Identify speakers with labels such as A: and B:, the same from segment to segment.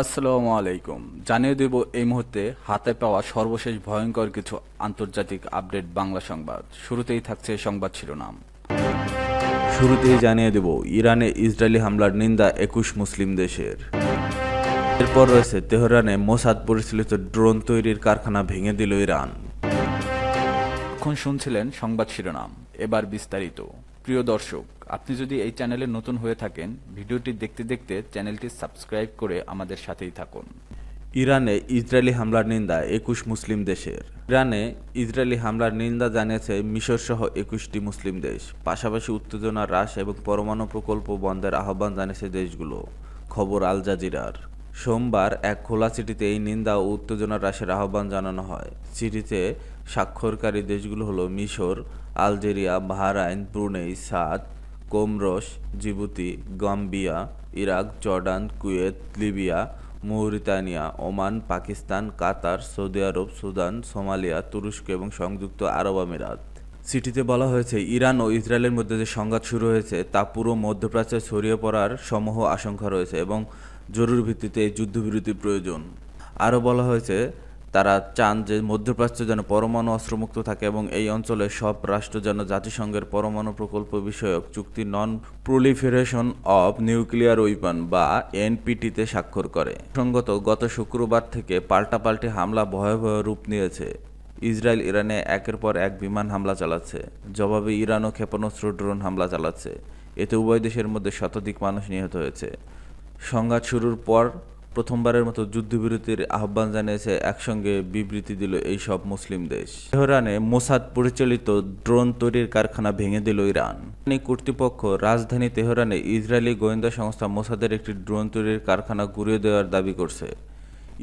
A: আসসালামু আলাইকুম। জানিয়ে দেব এই মুহূর্তে হাতে পাওয়া সর্বশেষ ভয়ঙ্কর কিছু আন্তর্জাতিক আপডেট বাংলা সংবাদ। শুরুতেই থাকছে সংবাদ শিরোনাম। শুরুতেই জানিয়ে দেব ইরানে ইসরায়েলি হামলার নিন্দা একুশ মুসলিম দেশের। এরপর রয়েছে তেহরানে মোসাদ পরিচালিত ড্রোন তৈরির কারখানা ভেঙে দিল ইরান। এখন শুনছিলেন সংবাদ শিরোনাম। এবার বিস্তারিত। প্রিয় দর্শক, আপনি যদি এই চ্যানেলে নতুন হয়ে থাকেন, ভিডিওটি দেখতে দেখতে চ্যানেলটি সাবস্ক্রাইব করে আমাদের সাথেই থাকুন। ইরানে ইসরায়েলি হামলার নিন্দা একুশ মুসলিম দেশের। ইরানে ইসরায়েলি হামলার নিন্দা জানিয়েছে মিশর সহ একুশটি মুসলিম দেশ। পাশাপাশি উত্তেজনা হ্রাস এবং পরমাণু প্রকল্প বন্ধের আহ্বান জানিয়েছে দেশগুলো। খবর আল জাজিরার। সোমবার এক খোলা চিঠিতে এই নিন্দা ও উত্তেজনা হ্রাসের আহ্বান জানানো হয়। চিঠিতে স্বাক্ষরকারী দেশগুলো হলো মিশর Algeria, Bahrain, Brunei, Chad, Comoros, Djibouti, Gambia, Iraq, Jordan, Kuwait, Libya, Mauritania, Oman, Pakistan, Qatar, Saudi Arab, Sudan, Somalia, তুরস্ক এবং সংযুক্ত আরব আমিরাত। চিঠিতে বলা হয়েছে, ইরান ও ইসরায়েলের মধ্যে যে সংঘাত শুরু হয়েছে, তা পুরো মধ্যপ্রাচ্যে ছড়িয়ে পড়ার সমূহ আশঙ্কা রয়েছে এবং জরুরি ভিত্তিতে এই যুদ্ধবিরতি প্রয়োজন। আরও বলা হয়েছে তারা চান যে মধ্যপ্রাচ্য যেন পরমাণু অস্ত্রমুক্ত থাকে এবং এই অঞ্চলে সব রাষ্ট্র যেন জাতিসংঘের পরমাণু প্রকল্প বিষয়ক চুক্তি non proliferation of nuclear weapon বা এনপিটিতে স্বাক্ষর করে। সঙ্গত, গত শুক্রবার থেকে পাল্টাপাল্টি হামলা ভয়াবহ রূপ নিয়েছে। ইসরায়েল ইরানে একের পর এক বিমান হামলা চালাচ্ছে। জবাবে ইরানও ক্ষেপণাস্ত্র, ড্রোন হামলা চালাচ্ছে। এতে উভয় দেশের মধ্যে শতাধিক মানুষ নিহত হয়েছে। সংঘাত শুরুর পর প্রথমবারের মতো যুদ্ধবিরতির আহ্বান জানিয়েছে একসঙ্গে বিবৃতি দিল এই সব মুসলিম দেশ। তেহরানে মোসাদ পরিচালিত ড্রোন তৈরির কারখানা ভেঙে দিল ইরান। কর্তৃপক্ষ রাজধানী তেহরানে ইসরায়েলি গোয়েন্দা সংস্থা মোসাদের একটি ড্রোন তৈরির কারখানা গুঁড়িয়ে দেওয়ার দাবি করছে।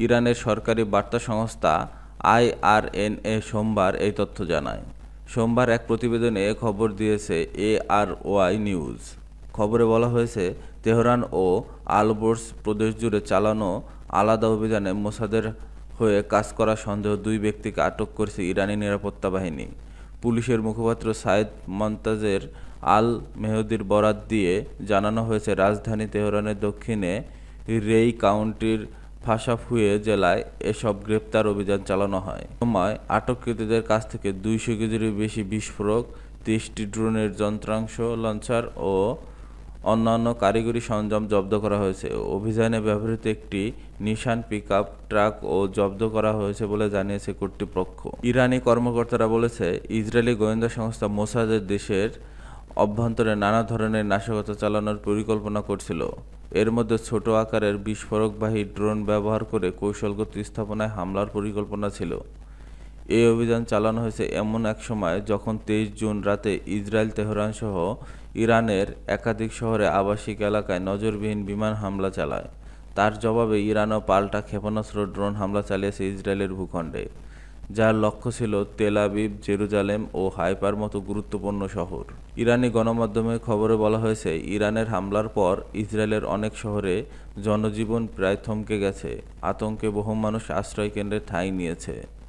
A: ইরানের সরকারি বার্তা সংস্থা আইআরএনএ সোমবার এই তথ্য জানায়। সোমবার এক প্রতিবেদনে এ খবর দিয়েছে এআরওয়াই নিউজ। খবরে বলা হয়েছে, তেহরান ও আলবোর্স প্রদেশ জুড়ে চালানো আলাদা অভিযানে মোসাদের হয়ে কাজ করা সন্দেহ দুই ব্যক্তিকে আটক করেছে ইরানি নিরাপত্তা বাহিনী। পুলিশের মুখপাত্র সাইদ মন্তাজের আল মেহদির বরাত দিয়ে জানানো হয়েছে, রাজধানী তেহরানের দক্ষিণে রেই কাউন্টির ফাঁসাফুয়ে জেলায় এসব গ্রেপ্তার অভিযান চালানো হয়। সময় আটককৃতদের কাছ থেকে দুইশো কেজিরও বেশি বিস্ফোরক তেইশটি ড্রোনের যন্ত্রাংশ, লঞ্চার ও অন্যান্য কারিগরি সরঞ্জাম জব্দ করা হয়েছে। অভিযানে ব্যবহৃত একটি নিশান পিকআপ ট্রাক ও জব্দ করা হয়েছে বলে জানিয়েছে কর্তৃপক্ষ। ইরানি কর্মকর্তারা বলেছে, ইসরায়েলি গোয়েন্দা সংস্থা মোসাদের দেশের অভ্যন্তরে নানা ধরনের নাশকতা চালানোর পরিকল্পনা করছিল। এর মধ্যে ছোট আকারের বিস্ফোরকবাহী ড্রোন ব্যবহার করে কৌশলগত স্থাপনায় হামলার পরিকল্পনা ছিল। এই অভিযান চালানো হয়েছে এমন এক সময় যখন তেইশ জুন রাতে ইসরায়েল, তেহরান সহ ইরানের একাধিক শহরে আবাসিক এলাকায় নজরবিহীন বিমান হামলা চালায়। তার জবাবে ইরানও পাল্টা ক্ষেপণাস্ত্র, ড্রোন হামলা চালিয়েছে ইসরায়েলের ভূখণ্ডে, যার লক্ষ্য ছিল তেল আবিব, জেরুজালেম ও হাইপার মতো গুরুত্বপূর্ণ শহর। ইরানি গণমাধ্যমে খবরে বলা হয়েছে, ইরানের হামলার পর ইসরায়েলের অনেক শহরে জনজীবন প্রায় থমকে গেছে। আতঙ্কে বহু মানুষ আশ্রয় কেন্দ্রে ঠাঁই নিয়েছে।